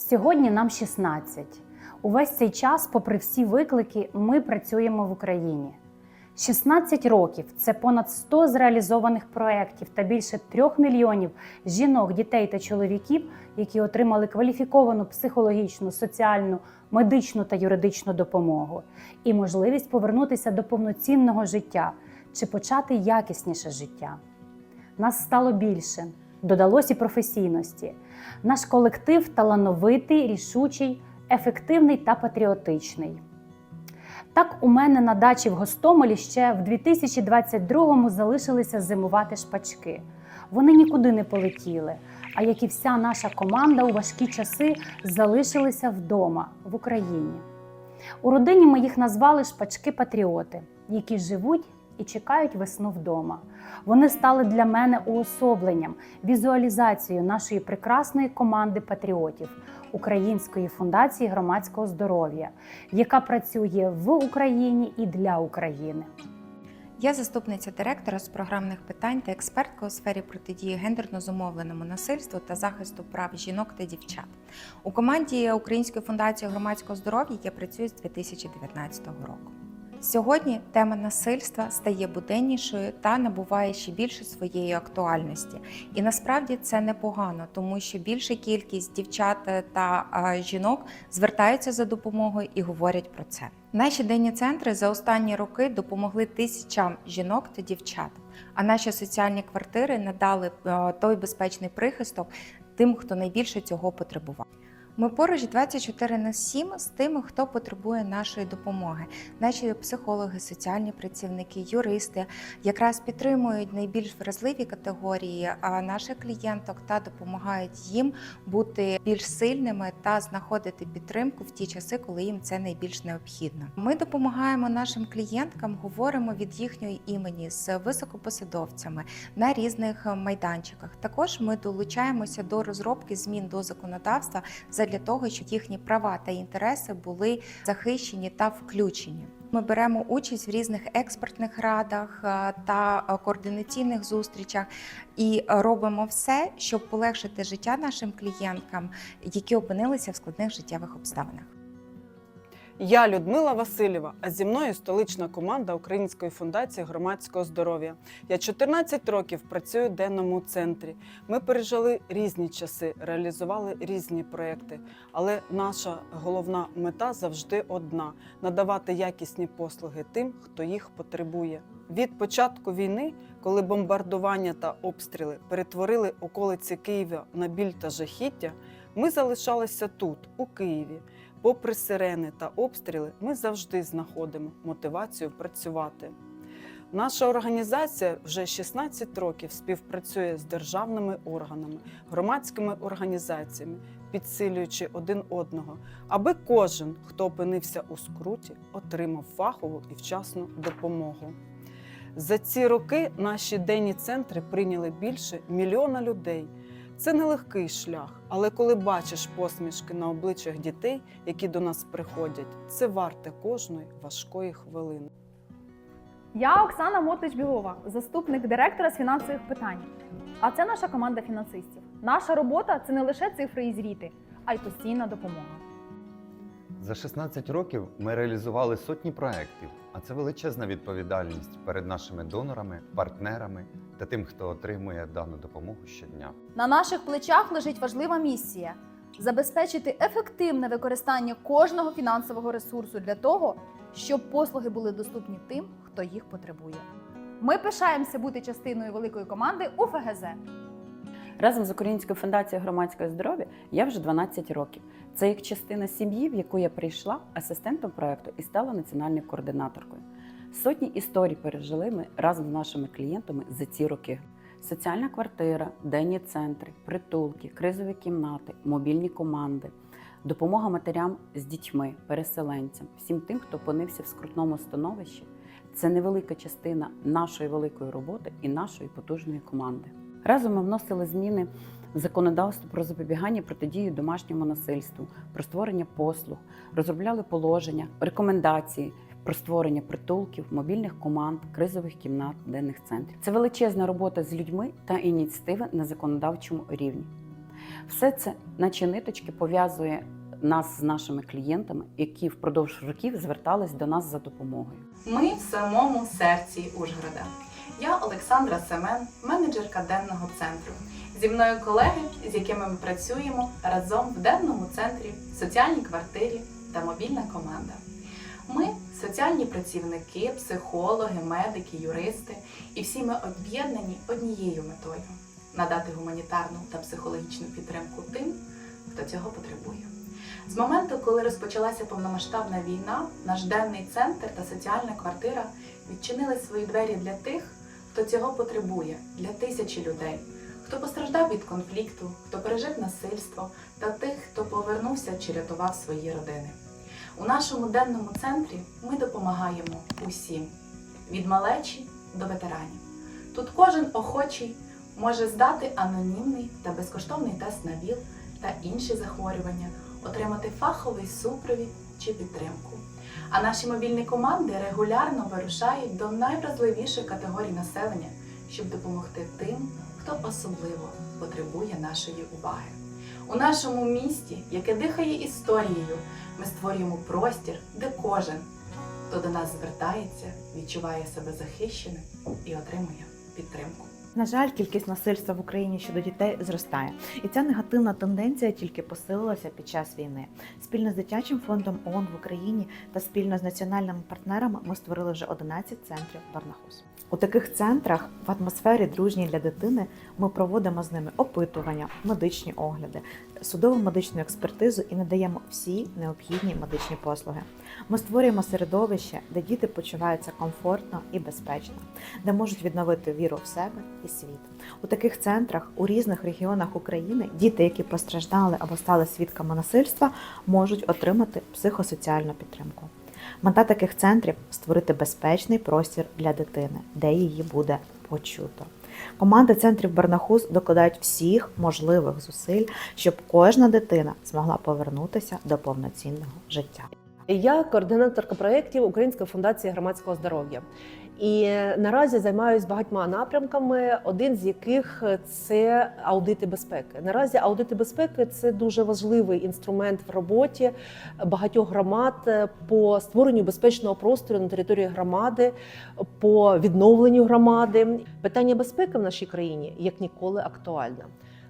Сьогодні нам 16. Увесь цей час, попри всі виклики, ми працюємо в Україні. 16 років це понад 100 зреалізованих проєктів та більше 3 мільйонів жінок, дітей та чоловіків, які отримали кваліфіковану психологічну, соціальну, медичну та юридичну допомогу і можливість повернутися до повноцінного життя чи почати якісніше життя. Нас стало більше, додалось і професійності. Наш колектив талановитий, рішучий, ефективний та патріотичний. Так, у мене на дачі в Гостомелі ще в 2022-му залишилися зимувати шпачки. Вони нікуди не полетіли. А як і вся наша команда у важкі часи залишилися вдома в Україні. У родині ми їх назвали шпачки-патріоти, які живуть і чекають весну вдома. Вони стали для мене уособленням, візуалізацією нашої прекрасної команди патріотів Української фундації громадського здоров'я, яка працює в Україні і для України. Я заступниця директора з програмних питань та експертка у сфері протидії гендерно зумовленому насильству та захисту прав жінок та дівчат. У команді Української фундації громадського здоров'я я працюю з 2019 року. Сьогодні тема насильства стає буденнішою та набуває ще більше своєї актуальності. І насправді це непогано, тому що більша кількість дівчат та е, жінок звертаються за допомогою і говорять про це. Наші денні центри за останні роки допомогли тисячам жінок та дівчат. А наші соціальні квартири надали е, той безпечний прихисток тим, хто найбільше цього потребував. Ми поруч 24 на 7 з тими, хто потребує нашої допомоги. Наші психологи, соціальні працівники, юристи якраз підтримують найбільш вразливі категорії наших клієнток та допомагають їм бути більш сильними та знаходити підтримку в ті часи, коли їм це найбільш необхідно. Ми допомагаємо нашим клієнткам, говоримо від їхньої імені з високопосадовцями на різних майданчиках. Також ми долучаємося до розробки змін до законодавства для того, щоб їхні права та інтереси були захищені та включені. Ми беремо участь в різних експертних радах е, та е, координаційних зустрічах і робимо все, щоб полегшити життя нашим клієнткам, які опинилися в складних життєвих обставинах. Я Людмила Васильєва, а зі мною столична команда Української фундації громадського здоров'я. Я 14 років працюю в денному центрі. Ми пережили різні часи, реалізували різні проекти. Але наша головна мета завжди одна надавати якісні послуги тим, хто їх потребує. Від початку війни, коли бомбардування та обстріли перетворили околиці Києва на біль та жахіття, ми залишалися тут, у Києві. Попри сирени та обстріли, ми завжди знаходимо мотивацію працювати. Наша організація вже 16 років співпрацює з державними органами, громадськими організаціями, підсилюючи один одного, аби кожен, хто опинився у скруті, отримав фахову і вчасну допомогу. За ці роки наші денні центри прийняли більше мільйона людей. Це нелегкий шлях, але коли бачиш посмішки на обличчях дітей, які до нас приходять, це варте кожної важкої хвилини. Я Оксана Мотич-Білова, заступник директора з фінансових питань. А це наша команда фінансистів. Наша робота це не лише цифри і звіти, а й постійна допомога. За 16 років ми реалізували сотні проєктів, а це величезна відповідальність перед нашими донорами, партнерами та тим, хто отримує дану допомогу щодня. На наших плечах лежить важлива місія забезпечити ефективне використання кожного фінансового ресурсу для того, щоб послуги були доступні тим, хто їх потребує. Ми пишаємося бути частиною великої команди УФГЗ. Разом з Українською фундацією громадського здоров'я я вже 12 років. Це як частина сім'ї, в яку я прийшла асистентом проекту і стала національною координаторкою. Сотні історій пережили ми разом з нашими клієнтами за ці роки. Соціальна квартира, денні центри, притулки, кризові кімнати, мобільні команди, допомога матерям з дітьми, переселенцям, всім тим, хто опинився в скрутному становищі. Це невелика частина нашої великої роботи і нашої потужної команди. Разом ми вносили зміни в законодавство про запобігання протидії домашньому насильству, про створення послуг, розробляли положення, рекомендації про створення притулків, мобільних команд, кризових кімнат, денних центрів. Це величезна робота з людьми та ініціативи на законодавчому рівні. Все це, наче ниточки, пов'язує нас з нашими клієнтами, які впродовж років звертались до нас за допомогою. Ми в самому серці Ужгорода. Я Олександра Семен, менеджерка денного центру. Зі мною колеги, з якими ми працюємо разом в денному центрі, соціальній квартирі та мобільна команда. Ми соціальні працівники, психологи, медики, юристи, і всі ми об'єднані однією метою надати гуманітарну та психологічну підтримку тим, хто цього потребує. З моменту, коли розпочалася повномасштабна війна, наш денний центр та соціальна квартира відчинили свої двері для тих, хто цього потребує, для тисячі людей, хто постраждав від конфлікту, хто пережив насильство та тих, хто повернувся чи рятував свої родини. У нашому денному центрі ми допомагаємо усім від малечі до ветеранів. Тут кожен охочий може здати анонімний та безкоштовний тест на ВІЛ та інші захворювання, отримати фаховий супровід чи підтримку. А наші мобільні команди регулярно вирушають до найвразливіших категорій населення, щоб допомогти тим, хто особливо потребує нашої уваги. У нашому місті, яке дихає історією, ми створюємо простір, де кожен, хто до нас звертається, відчуває себе захищеним і отримує підтримку. На жаль, кількість насильства в Україні щодо дітей зростає, і ця негативна тенденція тільки посилилася під час війни. Спільно з дитячим фондом ООН в Україні та спільно з національними партнерами ми створили вже 11 центрів Барнахус. У таких центрах в атмосфері дружній для дитини ми проводимо з ними опитування, медичні огляди, судову медичну експертизу і надаємо всі необхідні медичні послуги. Ми створюємо середовище, де діти почуваються комфортно і безпечно, де можуть відновити віру в себе і світ. У таких центрах у різних регіонах України діти, які постраждали або стали свідками насильства, можуть отримати психосоціальну підтримку. Мета таких центрів створити безпечний простір для дитини, де її буде почуто. Команди центрів Барнахус докладають всіх можливих зусиль, щоб кожна дитина змогла повернутися до повноцінного життя. Я координаторка проєктів Української фундації громадського здоров'я. І наразі займаюся багатьма напрямками, один з яких це аудити безпеки. Наразі аудити безпеки це дуже важливий інструмент в роботі багатьох громад по створенню безпечного простору на території громади, по відновленню громади. Питання безпеки в нашій країні як ніколи актуальне.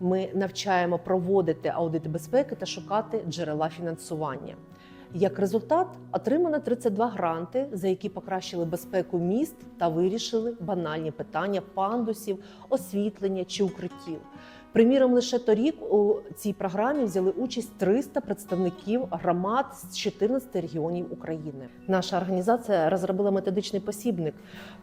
Ми навчаємо проводити аудити безпеки та шукати джерела фінансування. Як результат, отримано 32 гранти, за які покращили безпеку міст та вирішили банальні питання пандусів, освітлення чи укриттів. Приміром, лише торік у цій програмі взяли участь 300 представників громад з 14 регіонів України. Наша організація розробила методичний посібник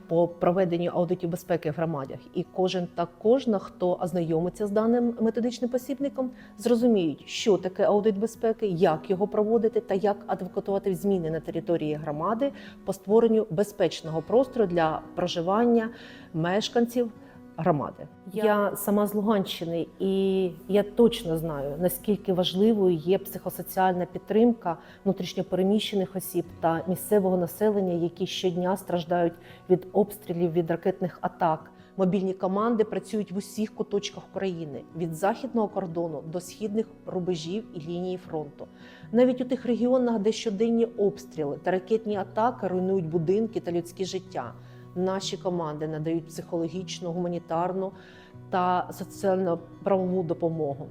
по проведенню аудитів безпеки в громадах, і кожен та кожна, хто ознайомиться з даним методичним посібником, зрозуміють, що таке аудит безпеки, як його проводити та як адвокатувати зміни на території громади по створенню безпечного простору для проживання мешканців громади. Я сама з Луганщини, і я точно знаю, наскільки важливою є психосоціальна підтримка внутрішньопереміщених осіб та місцевого населення, які щодня страждають від обстрілів, від ракетних атак. Мобільні команди працюють в усіх куточках України від західного кордону до східних рубежів і лінії фронту. Навіть у тих регіонах, де щоденні обстріли та ракетні атаки руйнують будинки та людське життя. Наші команди надають психологічну, гуманітарну та соціально-правову допомогу.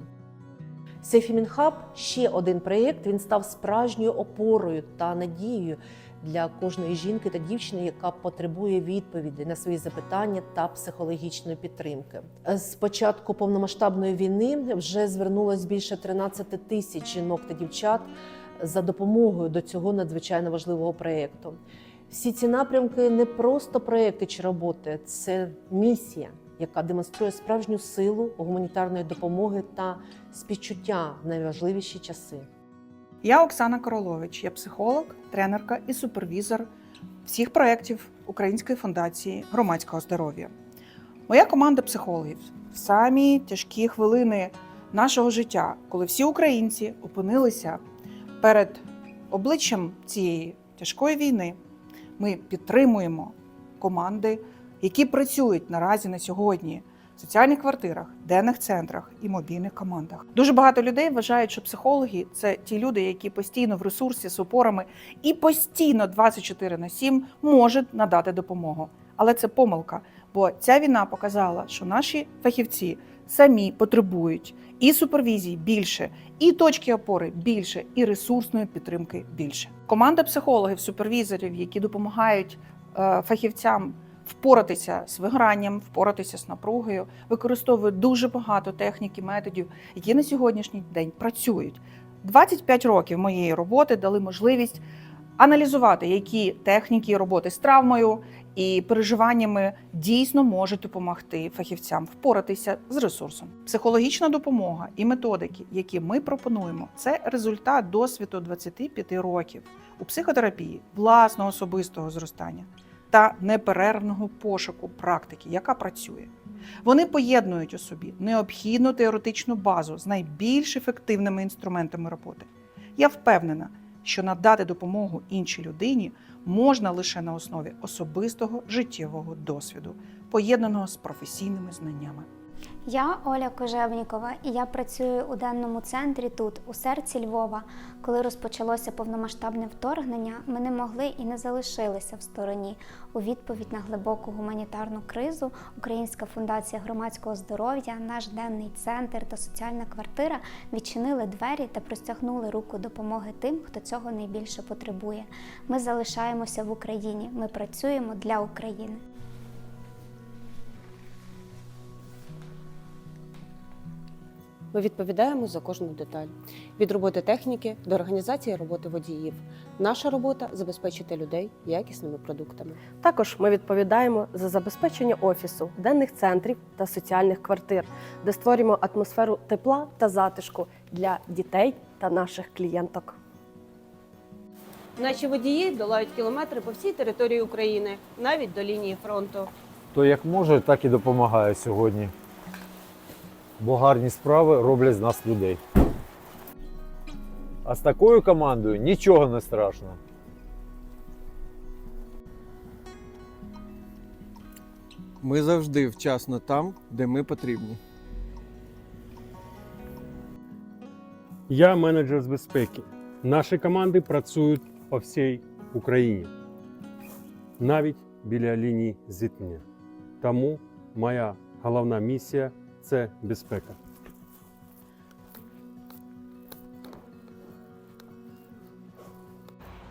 Сейфімінхаб ще один проєкт. Він став справжньою опорою та надією для кожної жінки та дівчини, яка потребує відповіді на свої запитання та психологічної підтримки. З початку повномасштабної війни вже звернулось більше 13 тисяч жінок та дівчат за допомогою до цього надзвичайно важливого проєкту. Всі ці напрямки не просто проекти чи роботи, це місія, яка демонструє справжню силу гуманітарної допомоги та співчуття в найважливіші часи. Я Оксана Королович, я психолог, тренерка і супервізор всіх проєктів Української фундації громадського здоров'я. Моя команда психологів в самі тяжкі хвилини нашого життя, коли всі українці опинилися перед обличчям цієї тяжкої війни. Ми підтримуємо команди, які працюють наразі на сьогодні в соціальних квартирах, денних центрах і мобільних командах. Дуже багато людей вважають, що психологи це ті люди, які постійно в ресурсі з опорами і постійно 24 на 7 можуть надати допомогу. Але це помилка, бо ця війна показала, що наші фахівці самі потребують і супервізії більше, і точки опори більше, і ресурсної підтримки більше. Команда психологів, супервізорів, які допомагають е, фахівцям впоратися з вигранням, впоратися з напругою, використовують дуже багато технік і методів, які на сьогоднішній день працюють. 25 років моєї роботи дали можливість аналізувати, які техніки роботи з травмою і переживаннями дійсно можуть допомогти фахівцям впоратися з ресурсом. Психологічна допомога і методики, які ми пропонуємо, це результат досвіду 25 років у психотерапії, власного особистого зростання та неперервного пошуку практики, яка працює. Вони поєднують у собі необхідну теоретичну базу з найбільш ефективними інструментами роботи. Я впевнена, що надати допомогу іншій людині можна лише на основі особистого життєвого досвіду, поєднаного з професійними знаннями. Я Оля Кожевнікова, і я працюю у денному центрі тут, у серці Львова. Коли розпочалося повномасштабне вторгнення, ми не могли і не залишилися в стороні. У відповідь на глибоку гуманітарну кризу Українська фундація громадського здоров'я, наш денний центр та соціальна квартира відчинили двері та простягнули руку допомоги тим, хто цього найбільше потребує. Ми залишаємося в Україні. Ми працюємо для України. Ми відповідаємо за кожну деталь від роботи техніки до організації роботи водіїв. Наша робота забезпечити людей якісними продуктами. Також ми відповідаємо за забезпечення офісу, денних центрів та соціальних квартир, де створюємо атмосферу тепла та затишку для дітей та наших клієнток. Наші водії долають кілометри по всій території України, навіть до лінії фронту. То як може, так і допомагає сьогодні. Бо гарні справи роблять з нас людей. А з такою командою нічого не страшно. Ми завжди вчасно там, де ми потрібні. Я менеджер з безпеки. Наші команди працюють по всій Україні, навіть біля лінії зіткнення. Тому моя головна місія це безпека.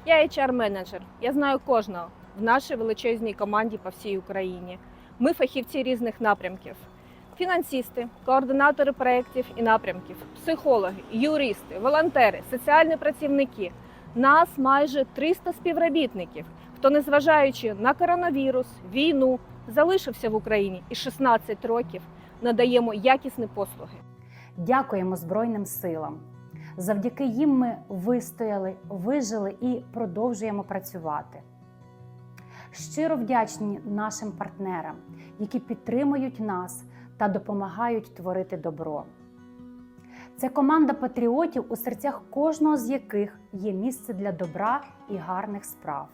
Я HR-менеджер. Я знаю кожного в нашій величезній команді по всій Україні. Ми фахівці різних напрямків: фінансисти, координатори проєктів і напрямків, психологи, юристи, волонтери, соціальні працівники. Нас майже 300 співробітників, хто, незважаючи на коронавірус, війну, залишився в Україні і 16 років надаємо якісні послуги. Дякуємо Збройним силам. Завдяки їм ми вистояли, вижили і продовжуємо працювати. Щиро вдячні нашим партнерам, які підтримують нас та допомагають творити добро. Це команда патріотів, у серцях кожного з яких є місце для добра і гарних справ.